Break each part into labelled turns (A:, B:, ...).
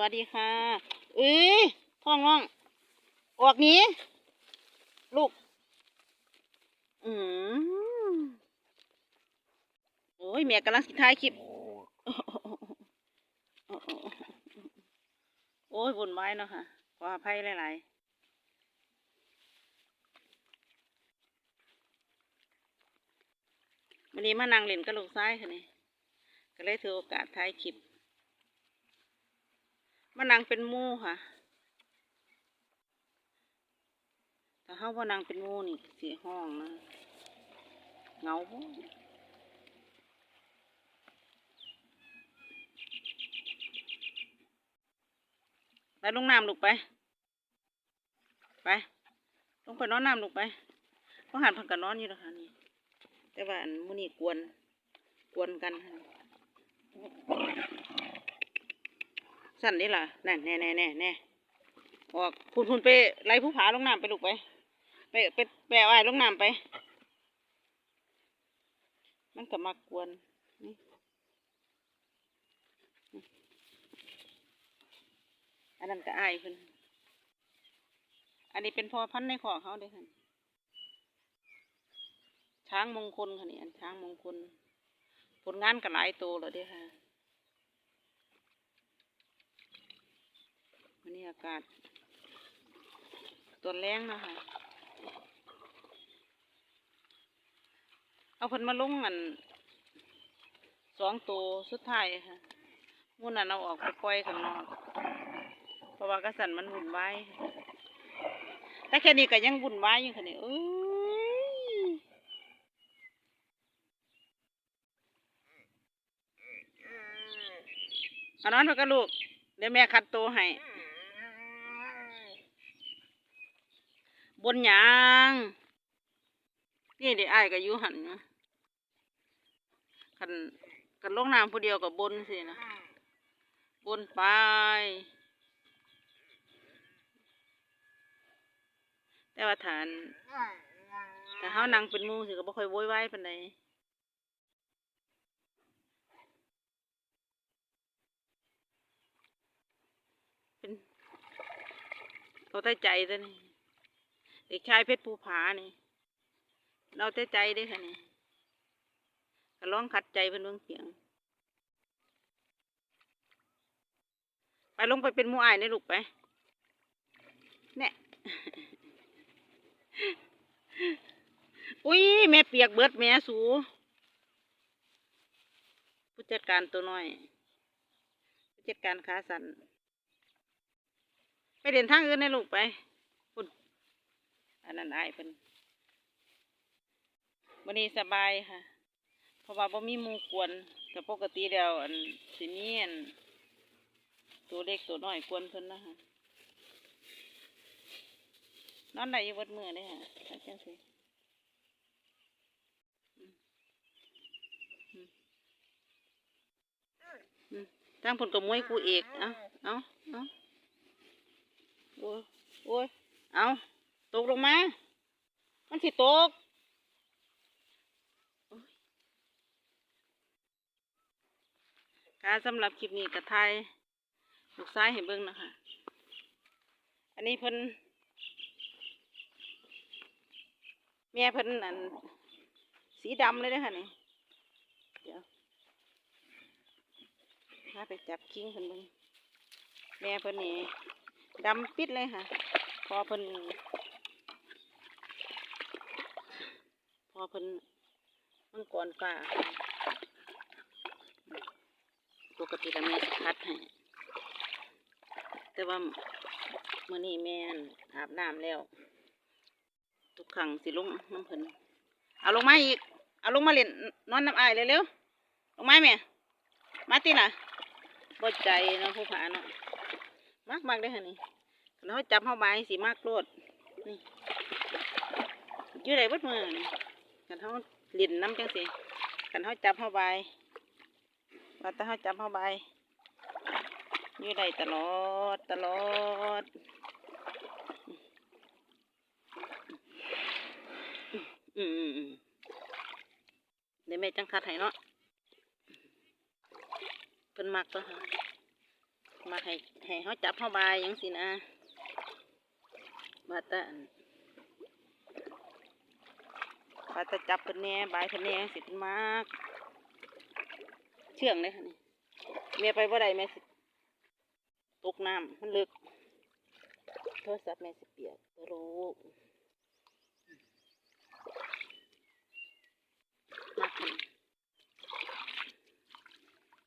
A: วัสดีค่ะเอ้ยท้องน้อง ออกนี้ ลูก อืมโอ้ยแม่กำลังสิถ่ายคลิป โอ้ยบุญไว้เนาะค่ะ ขออภัยหลายๆวันนี้มานั่งเล่นกับลูกซ้ายค่ะนี่ก็เลยถือโอกาสถ่ายคลิป มานั่งเป็นมูค่ะถ้าเขาว่านั่งเป็นมูนี่เสียห้องนะเงาบ่ไปลงน้ำลูกไป ไปลงไปนอนน้ำลูกไปเพราะหันพันกันนอนอยู่แล้วค่ะนี่แต่ว่าอันมื้อนี้กวน กวนกันค่ะ สั่นนี่ล่ะนั่นแน่แน่แน่แน่ออกพุ่นพุ่นไปไล่ผู้ผาลงน้ำไปลูกไป ไปไปแปะไว้ลงน้ำไป มันก็มากวนนี่อันนั้นก็อายเพิ่นอันนี้เป็นพอพันในขอเขาเด้ค่ะช้างมงคลค่ะนี่อันช้างมงคล ผลงานก็หลายตัวแล้วเด้ค่ะ วันนี้อากาศตัวแรงนะคะเอาเพิ่นมาลงอันสองตัวสุดท้ายค่ะมุ่นนั้นเอาออกไปปล่อยข้างนอกเพราะว่ากระสันมันวุ่นวายแต่แค่นี้ก็ยังวุ่นวายอยู่ค่ะนี่เอ้ยอานอนเถอะกับลูก เดี๋ยวแม่คัดตัวให้ บนยางนี่เดี๋ยวไอ้ก็อยู่หันอยู่คันกันลงน้ำผู้เดียวกับบนสินะบนไป แต่ว่าฐานแต่เฮานั่งเป็นหมูสิก็บ่ค่อยโวยวายปานใดเป็นเอาแต่ใจซะนี่ เด็กชายเพชรภูผานี่ เราแต่ใจด้อค่ะนี่ก็ร้องขัดใจเพิ่นเบิ่องเสียง ไปลงไปเป็นมูอ้ายในลูกไปเนี่ยอุ้ยแม่เปียกเบิดแม่สู ผู้จัดการตัวน้อย ผู้จัดการขาสันไปเดินทางอื่นในลูกไป อันนั้นอายเพิ่นวันนี้สบายค่ะ เพราะว่าบ่มีมูกวนแต่ปกติแล้วอันสิมีอันตัวเล็กตัวน้อยกวนเพิ่นนะคะนอนได้อยู่เบดมือเลยค่ะถ้าจังสิตั้งผลกับมวยกูเอก เอาเอาเอาโอ้ยโอ้ยเอา ตกลงมา มันสิตกการสำหรับคลิปนี้กระไทยลูกซ้ายเห็นเบิ้งนะคะ อันนี้เพิ่นแม่เพิ่นอันสีดำเลยนะคะนี่ เดี๋ยวพาไปจับคิงเพิ่นเบิ้งแม่เพิ่นนี่ดำปิดเลยค่ะ พอเพิ่นพ อเพิ่นมังกรฟ้าปกติแล้วแม่สิคัดให้แต่ว่าเมื่อนี้แม่อาบน้ำแล้ว ทุกครั้งสิลงน้ำเพิ่นเอาลงมาอีก เอาลงมาเล่นนอนน้ำอายเร็วๆลงมาแม่มาติล่ะบ่ใจเนาะผู้ผาเนาะมากมากเลยค่ะนี่แล้วจับเขาบสีมากโลดนี่อยู่ไหนเบดมือนี่ กันเขาเล่นน้ำจังสิกันเขาจับเขาบายว่าแต่เขาจับเขาบายอยู่ได้ตลอดตลอดอืมเดี๋ยวแม่จังคัดให้เนาะเพิ่นมักตัวค่ะมาให้ให้เขาจับเขาใบยังสินะบาแตอันาดแตจับเพิ่นแน่บายเพิ่นแน่สิมาก เชื่องเลยค่ะนี่แม่ไปบ่ได้แม่สิตกน้ำมันลึกโทรศัพท์แม่สิเปียกรู้มากคัน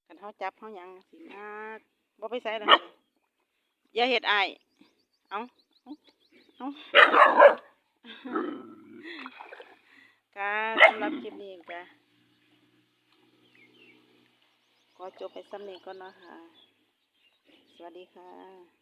A: กันเขาจับเขายังสิมากบ่ไปใส่ละอย่าเฮ็ดอเอาเอาเอากา หรับคลิปนี้จ้ะขอจบไปซ้ำนี้ก่อนนะคะ สวัสดีค่ะ